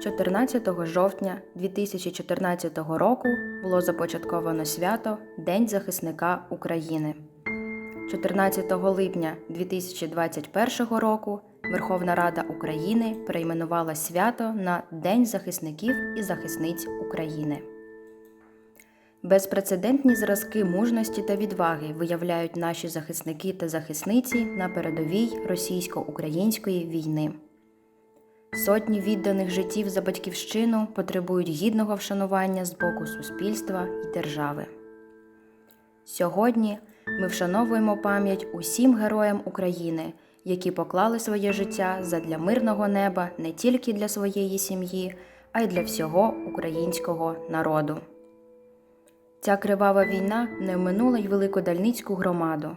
14 жовтня 2014 року було започатковано свято День захисника України. 14 липня 2021 року Верховна Рада України перейменувала свято на День захисників і захисниць України. Безпрецедентні зразки мужності та відваги виявляють наші захисники та захисниці на передовій російсько-української війни. Сотні відданих життів за батьківщину потребують гідного вшанування з боку суспільства і держави. Сьогодні ми вшановуємо пам'ять усім героям України, які поклали своє життя задля мирного неба не тільки для своєї сім'ї, а й для всього українського народу. Ця кривава війна не вминула й великодальницьку громаду.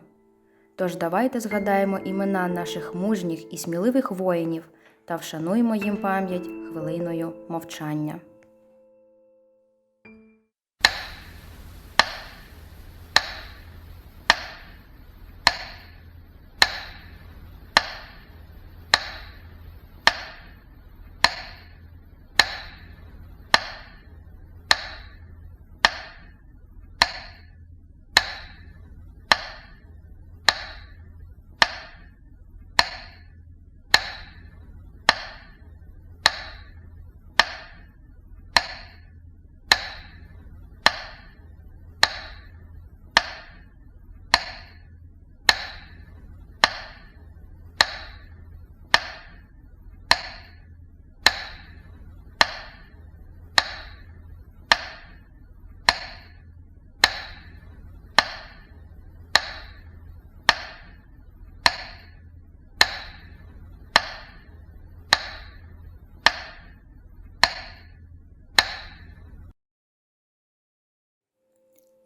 Тож давайте згадаємо імена наших мужніх і сміливих воїнів та вшануємо їм пам'ять хвилиною мовчання.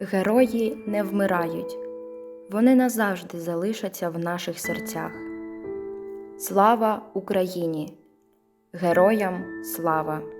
Герої не вмирають, вони назавжди залишаться в наших серцях. Слава Україні! Героям слава!